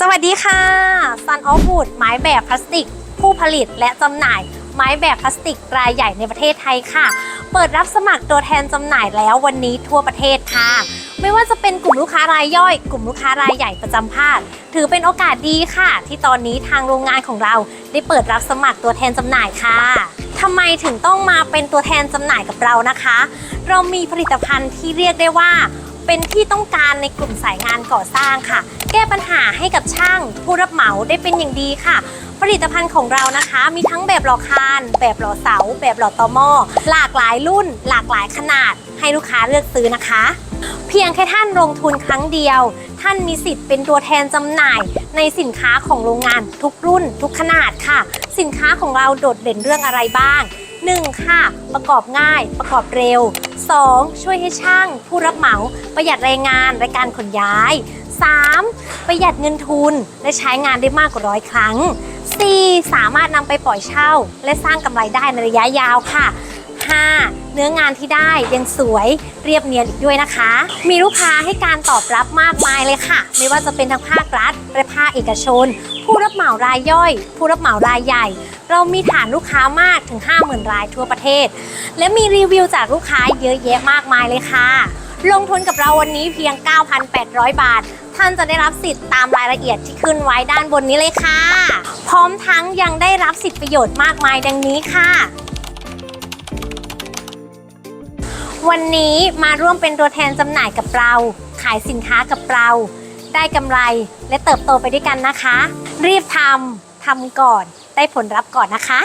สวัสดีค่ะ Sun of Wood ไม้แบบพลาสติก ผู้ผลิตและจำหน่ายไม้แบบพลาสติกรายใหญ่ในประเทศไทยค่ะ เปิดรับสมัครตัวแทนจำหน่ายแล้ววันนี้ทั่วประเทศค่ะ ไม่ว่าจะเป็นกลุ่มลูกค้ารายย่อย กลุ่มลูกค้ารายใหญ่ประจำภาค ถือเป็นโอกาสดีค่ะ ที่ตอนนี้ทางโรงงานของเรา ได้เปิดรับสมัครตัวแทนจำหน่ายค่ะทำไมถึงต้องมาเป็นตัวแทนจำหน่ายกับเรานะคะ เรามีผลิตภัณฑ์ที่เรียกได้ว่า เป็นที่ต้องการในกลุ่มสายงานก่อสร้างค่ะ แก้ปัญหาให้กับช่างผู้รับเหมาได้เป็นอย่างดีค่ะ ผลิตภัณฑ์ของเรานะคะ มีทั้งแบบหล่อคาน แบบหล่อเสา แบบหล่อตอมอหลากหลายรุ่น หลากหลายขนาด ให้ลูกค้าเลือกซื้อนะคะ เพียงแค่ท่านลงทุนครั้งเดียว ท่านมีสิทธิ์เป็นตัวแทนจำหน่าย ในสินค้าของโรงงานทุกรุ่น ทุกขนาดค่ะ สินค้าของเราโดดเด่นเรื่องอะไรบ้าง 1. ค่ะ ประกอบง่าย ประกอบเร็ว 2. ช่วยให้ช่าง ผู้รับเหมา ประหยัดแรงงานและการขนย้าย 3. ประหยัดเงินทุน และใช้งานได้มากกว่าร้อยครั้ง 4. สามารถนำไปปล่อยเช่า และสร้างกำไรได้ในระยะยาวค่ะ 5. เนื้องานที่ได้ยังสวยเรียบเนียนอีกด้วยนะคะ มีลูกค้าให้การตอบรับมากมายเลยค่ะ ไม่ว่าจะเป็นทั้งภาครัฐและภาคเอกชน ผู้รับเหมารายย่อย ผู้รับเหมารายใหญ่ เรามีฐานลูกค้ามากถึง 50,000 รายทั่วประเทศ และมีรีวิวจากลูกค้าเยอะแยะมากมายเลยค่ะ ลงทุนกับเราวันนี้เพียง 9,800 บาท ท่านจะได้รับสิทธิ์ตามรายละเอียดที่ขึ้นไว้ด้านบนนี้เลยค่ะ พร้อมทั้งยังได้รับสิทธิประโยชน์มากมายดังนี้ค่ะวันนี้มาร่วมเป็นตัวแทนจำหน่ายกับเรา ขายสินค้ากับเรา ได้กำไรและเติบโตไปด้วยกันนะคะ รีบทำทำก่อน ได้ผลลัพธ์ก่อนนะคะ